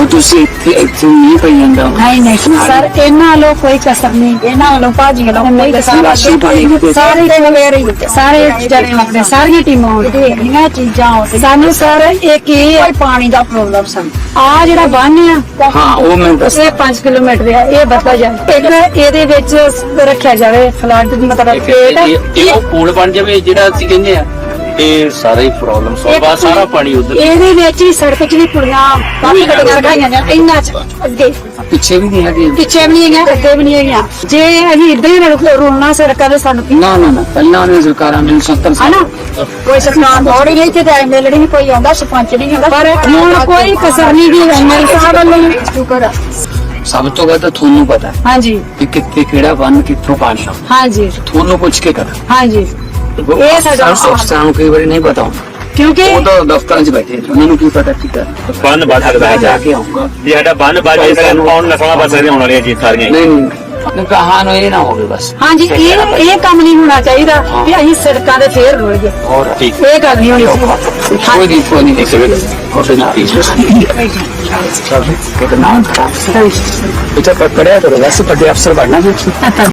ਉਹ ਤੁਸੀਂ ਇੱਥੇ ਇੱਥੇ ਨਹੀਂ ਪਈ ਜਾਂਦਾ। ਨਹੀਂ ਨਹੀਂ ਸਰ ਇਹਨਾਂ ਵੱਲੋਂ ਕੋਈ ਕਸਰ ਨਹੀਂ। ਇਹਨਾਂ ਵੱਲੋਂ ਭਾਜੀ ਵੱਲੋਂ ਕੋਈ ਕਸਰ ਕੋਈ- ਸਾਰੇ ਸਾਰੇ ਜਣੇ ਆਪਣੇ ਸਾਰੀਆਂ ਟੀਮਾਂ ਆਉਂਦੀਆਂ ਚੀਜ਼ਾਂ ਆਉਂਦੀਆਂ ਸਾਨੂੰ ਸਰ ਇੱਕ ਇਹ ਹੈ? ਪਾਣੀ ਦਾ ਪ੍ਰੋਬਲਮ ਸਾਨੂੰ। ਆ ਜਿਹੜਾ ਬੰਨ ਆ ਹਾਂ ਉਹ ਮੈਂ ਦੱਸ ਇਹ 5 ਕਿਲੋਮੀਟਰ ਆ ਇਹ ਬਦਲਾ ਜਾਏ ਇੱਕ ਇਹਦੇ ਵਿੱਚ ਰੱਖਿਆ ਜਾਵੇ ਫਲੱਡ ਦੀ ਮਤਲਬ ਇਹ ਇਹ ਉਹ ਪੁਲ ਬਣ ਜਾਵੇ ਜਿਹੜਾ ਅਸੀਂ ਕਹਿੰਦੇ ਆ। ਇਹ ਸਾਰਾ ਹੀ ਪ੍ਰੋਬਲਮ ਸੋਲਵ ਆ ਸਾਰਾ ਪਾਣੀ ਉਧਰ ਇਹਦੇ ਵਿੱਚ ਹੀ ਸੜਕ 'ਚ ਵੀ ਕੁੜੀਆਂ ਕਾਫੀ ਗੱਡੀਆਂ ਰਖਾਈਆਂ ਨੇ ਇੰਨਾ ਚ ਅੱਗੇ। ਪਿੱਛੇ ਵੀ ਨਹੀਂ ਹੈਗੇ। ਪਿੱਛੇ ਵੀ ਨਹੀਂ ਹੈਗੀਆਂ ਅੱਗੇ ਵੀ ਨਹੀਂ ਹੈਗੀਆਂ। ਜੇ ਅਸੀਂ ਇਦਾਂ ਹੀ ਰੁਕ- ਰੁਲਣਾ ਸੜਕਾਂ ਦੇ ਸਾਨੂੰ ਕੀ ਨਾ ਨਾ ਨਾ ਪਹਿਲਾਂ ਨੇ ਸਰਕਾਰਾਂ ਨੇ 70 ਸਾਲ ਹਨਾ? ਕੋਈ ਸਰਕਾਰ ਥੋੜੀ ਨਹੀਂ ਤੇ ਐਮਐਲਏ ਨਹੀਂ ਕੋਈ ਆਉਂਦਾ ਸਰਪੰਚ ਨਹੀਂ ਆਉਂਦਾ। ਪਰ ਹੁਣ ਕੋਈ ਕਸਰ ਨਹੀਂ ਦੀ ਐਮਐਲ ਸਾਹਿਬ ਵੱਲੋਂ। ਸ਼ੁਕਰ ਆ। ਸਭ ਤੋਂ ਵੱਧ ਤੁਹਾਨੂੰ ਪਤਾ ਹੈ ਹਾਂਜੀ। ਕਿ ਕਿੱਥੇ ਕਿਹੜਾ ਬੰਨ ਕਿੱਥੋਂ ਪਾਣੀ ਆਉਂਦਾ। ਹਾਂਜੀ। ਤੁਹਾਨੂੰ ਪੁੱਛ ਕੇ ਕਰ। ਹਾਂਜੀ। ਇਹ ਸਾਡਾ ਅਫਸਰਾਂ ਨੂੰ ਕਈ ਵਾਰੀ ਨਹੀਂ ਪਤਾ ਹੁੰਦਾ। ਕਿਉਂਕਿ ਉਹ ਤਾਂ ਦਫ਼ਤਰਾਂ 'ਚ ਬੈਠੇ ਨੇ, ਉਹਨਾਂ ਨੂੰ ਕੀ ਪਤਾ ਕੀ ਕਰ ਬੰਨ ਵੱਧ ਸਕਦਾ ਮੈਂ ਜਾ ਹੈ ਕੇ ਆਉਂਗਾ। ਜੇ ਸਾਡਾ ਬੰਨ ਵੱਜ ਜਾਏ ਤਾਂ ਕੌਣ ਨਸਲਾਂ ਬਚ ਸਕਦੀਆਂ ਆਉਣ ਵਾਲੀਆਂ ਜੀ ਸਾਰੀਆਂ ਹੀ। ਨਹੀਂ ਨਹੀਂ। ਕਹਾਂ ਨੂੰ ਇਹ ਨਾ ਹੋਵੇ ਬਸ। ਹਾਂਜੀ ਇਹ ਇਹ ਕੰਮ ਨਹੀਂ ਹੋਣਾ ਚਾਹੀਦਾ ਕਿ ਅਸੀਂ ਸੜਕਾਂ ਦੇ ਫੇਰ ਰੁਲ ਗਏ ਹੋਰ ਠੀਕ ਇਹ ਗੱਲ ਨਹੀਂ ਹੋਣੀ ਚਾਹੀਦੀ। ਕੋਈ ਨਹੀਂ ਕੋਈ ਨਹੀਂ। ਹੋਰ ਨਾ ਕਿਤੇ ਨਾ ਇਹ ਤਾਂ ਪਕੜਿਆ ਕਰੋ ਵੈਸੇ ਵੱਡੇ ਅਫਸਰ ਬਣਨਾ ਜੀ